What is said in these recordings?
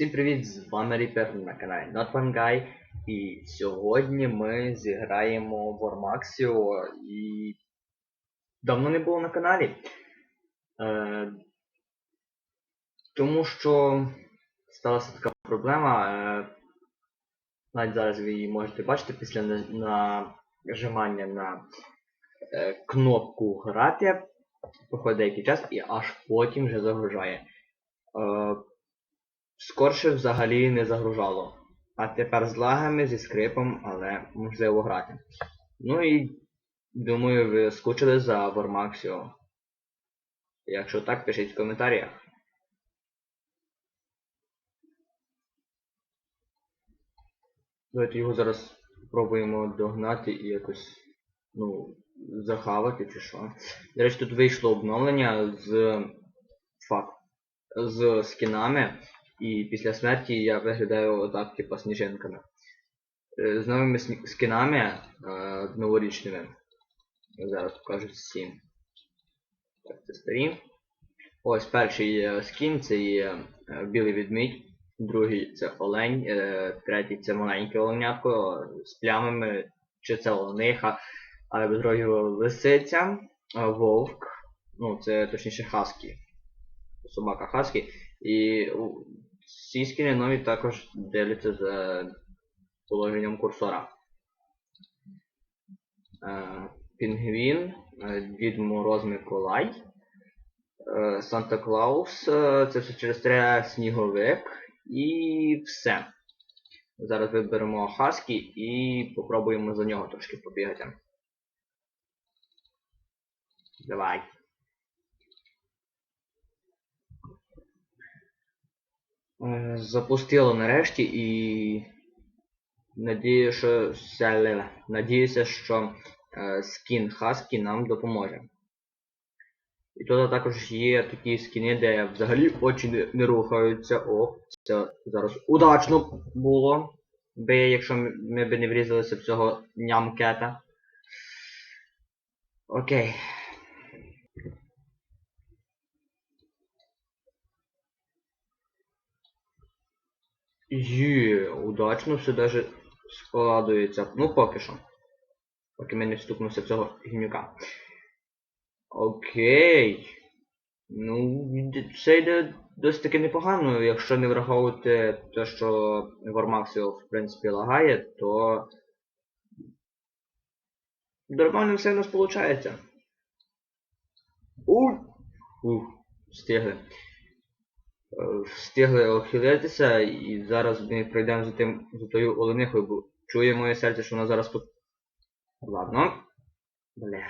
Всім привіт! З вами Ріпер на каналі Not One Guy. І сьогодні ми зіграємо в Ормаксіо і давно не було на каналі. Е, тому що сталася така проблема. Е, навіть зараз ви її можете бачити після на- нажимання на е, кнопку грати. Проходить деякий час і аж потім вже загружає. Е, Скорше взагалі не загружало. А тепер з лагами, зі скрипом, але можливо грати. Ну і думаю, ви скучили за Вормаксіо. Якщо так, пишіть в коментарях. Давайте його зараз спробуємо догнати і якось, ну, захавати чи що. До речі, тут вийшло обновлення з фак, з скінами. І після смерті я виглядаю отак, типу, сніжинками. Е, З новими скінами е, новорічними. Зараз покажу всі. Так, це старі. Ось перший скін це є е, білий відмідь, другий це олень, третій це маленьке оленятко з плямами, чи це олениха, але без рогів лисиця, вовк, ну це точніше хаскі. Собака хаскі. І ці нові також дивляться за положенням курсора. Е, Пінгвін, е, Дід Мороз Миколай, е, Санта Клаус, е, це все через те сніговик і все. Зараз виберемо Хаскі і попробуємо за нього трошки побігати. Давай. Запустило нарешті і надію, що надіюся, що е, скін Husky нам допоможе. І тут також є такі скіни, де взагалі очі не, рухаються. О, це зараз удачно було. Би, якщо ми б не врізалися в цього нямкета. Окей. Є, удачно все даже складується. Ну поки що. Поки ми не вступимося в цього гімнюка. Окей. Ну, це йде досить таки непогано, якщо не враховувати те, що Вармаксіо в принципі лагає, то нормально все в нас виходить. Уй! Ух, встигли. Встигли охилитися і зараз ми пройдемо за тим за тою оленихою, бо чує моє серце, що вона зараз тут. Ладно. Бля.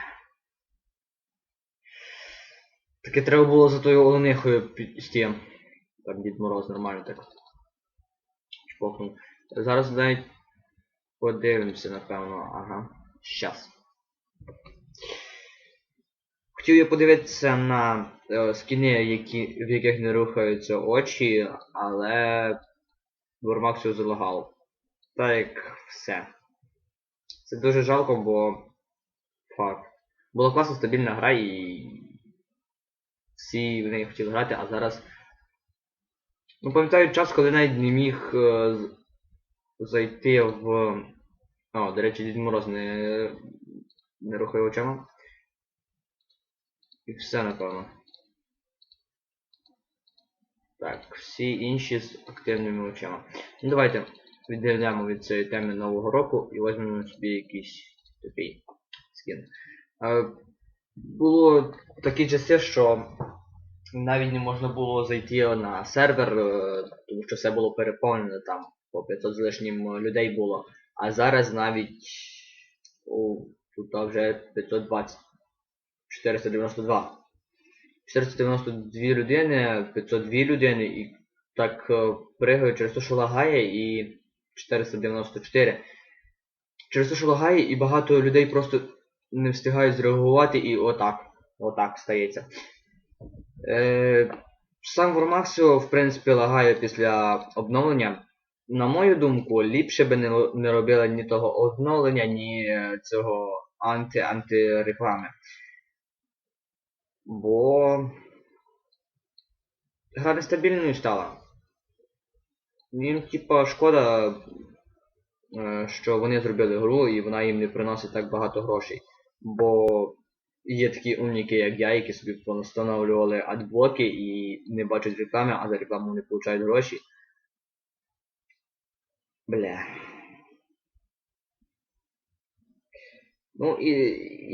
Таки треба було за тою оленихою піти. Там Дід Мороз нормально так. Чпокнув. Зараз навіть подивимося, напевно. Ага. Щас. Хотів я подивитися на е, скіни, які, в яких не рухаються очі, але Вормаксію залагав. Так як все. Це дуже жалко, бо факт. Була класна стабільна гра і всі в неї хотіли грати, а зараз. Ну пам'ятаю час, коли навіть не міг е, зайти в. О, до речі, Дід Мороз не, не рухає очима. І все, напевно. Так, всі інші з активними очима. Ну давайте відійдемо від цієї теми Нового року і візьмемо собі якийсь такий скін. Е, було такі часи, що навіть не можна було зайти на сервер, е, тому що все було переповнено там, по 500 з лишнім людей було. А зараз навіть о, тут вже 520. 492. 492 людини, 502 людини і так е, пригають через те, що лагає і 494. Через те, що лагає і багато людей просто не встигають зреагувати і отак. Отак стається. Е, сам Вормаксіо, в принципі, лагає після обновлення. На мою думку, ліпше би не, не робили ні того обновлення, ні е, цього анти-антиреклами. Бо гра нестабільною стала. Їм, типа, шкода, е, що вони зробили гру і вона їм не приносить так багато грошей. Бо є такі умніки, як я, які собі встановлювали адблоки і не бачать реклами, а за рекламу не получають гроші. Бля. Ну і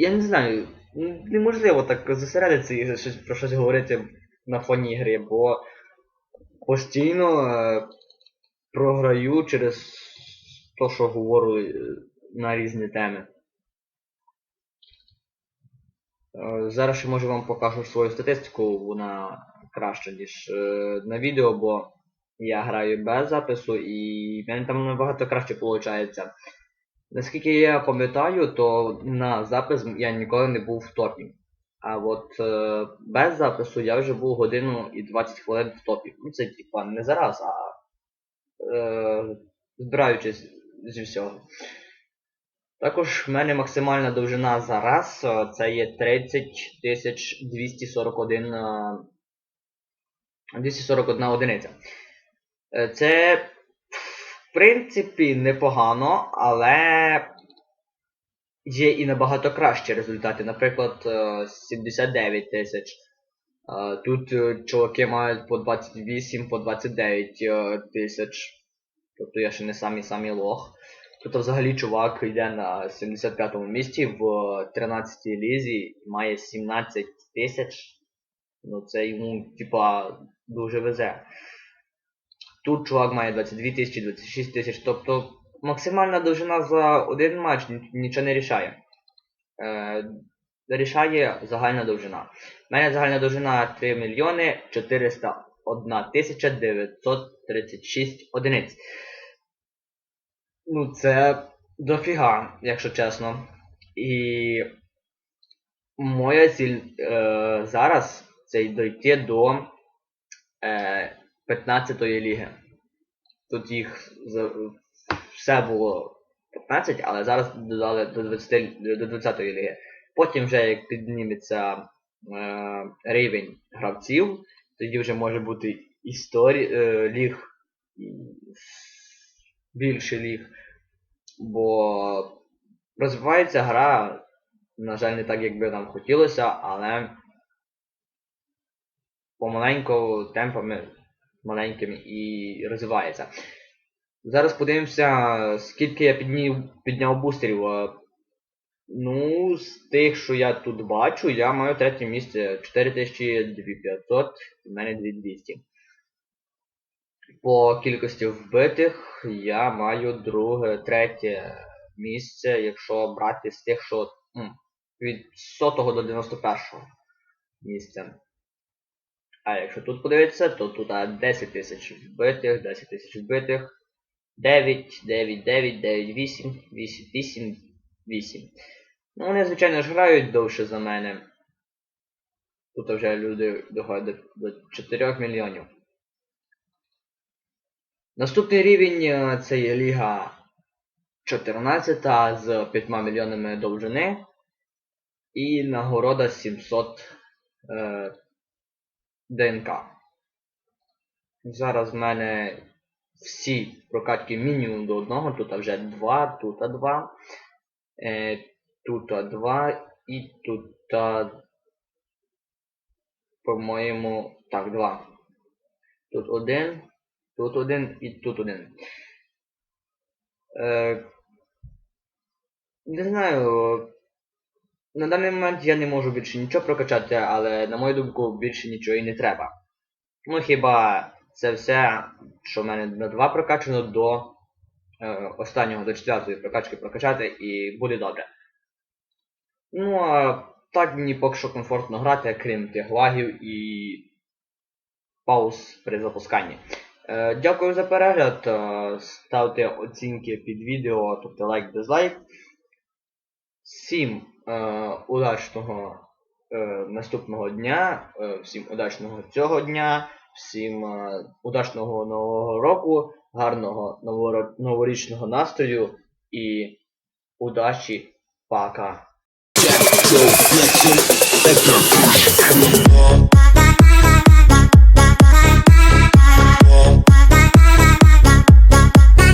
я не знаю, неможливо так зосередитися і про щось говорити на фоні ігри, бо постійно е, програю через те, що говорю е, на різні теми. Е, Зараз ще може вам покажу свою статистику, вона краща, ніж на відео, бо я граю без запису і в мене там набагато краще виходить. Наскільки я пам'ятаю, то на запис я ніколи не був в топі. А от е, без запису я вже був годину і 20 хвилин в топі. Ну це типа не зараз, а е, збираючись зі всього. Також в мене максимальна довжина за раз е, це є 30 241 е, 241 одиниця. Е, Це принципі непогано, але є і набагато кращі результати. Наприклад, е, 79 тисяч. Е, Тут е, чуваки мають по 28, по 29 е, тисяч. Тобто я ще не самий лох. Тут взагалі чувак йде на 75-му місці в 13-й лізі і має 17 тисяч. Ну це йому, типа, дуже везе. Тут чувак має 22 тисячі, 26 тисяч, тобто максимальна довжина за один матч нічого не рішає. Е, рішає загальна довжина. У мене загальна довжина 3 мільйони 401 тисяча 936 одиниць. Ну, це дофіга, якщо чесно. І моя ціль е, зараз це дойти до е, 15-ї ліги. Тут їх все було 15, але зараз додали до 20, до 20-ї ліги. Потім вже як підніметься е, рівень гравців, тоді вже може бути історі, е, ліг більше ліг. Бо розвивається гра, на жаль, не так, як би нам хотілося, але помаленьку темпами маленькими і розвивається. Зараз подивимося, скільки я підняв, підняв бустерів. Е, Ну, з тих, що я тут бачу, я маю третє місце 4500, в мене 2200. По кількості вбитих я маю друге, третє місце, якщо брати з тих, що від 100 до 91 місця. А якщо тут подивитися, то тут 10 тисяч вбитих, 10 тисяч вбитих, 9, 9, 9, 9, 8, 8, 8, 8. Ну, вони, звичайно ж, грають довше за мене. Тут вже люди доходять до 4 мільйонів. Наступний рівень е, це є Ліга 14 з 5 мільйонами довжини. І нагорода 700 е, ДНК. Зараз в мене всі прокатки мінімум до одного, тут вже 2, тут 2, е, тут 2 і тут, по-моєму, так, 2. Тут один, тут один і тут один. Е, не знаю. На даний момент я не можу більше нічого прокачати, але на мою думку більше нічого і не треба. Ну хіба це все, що в мене на 2 прокачано до е, останнього до 4 прокачки прокачати і буде добре. Ну а так мені поки що комфортно грати, крім тих лагів і пауз при запусканні. Е, дякую за перегляд. е, Ставте оцінки під відео, тобто лайк, дизлайк. Всім удачного е, наступного дня, е, всім удачного цього дня, всім е, удачного нового року, гарного новорічного настрою і удачі. Пока.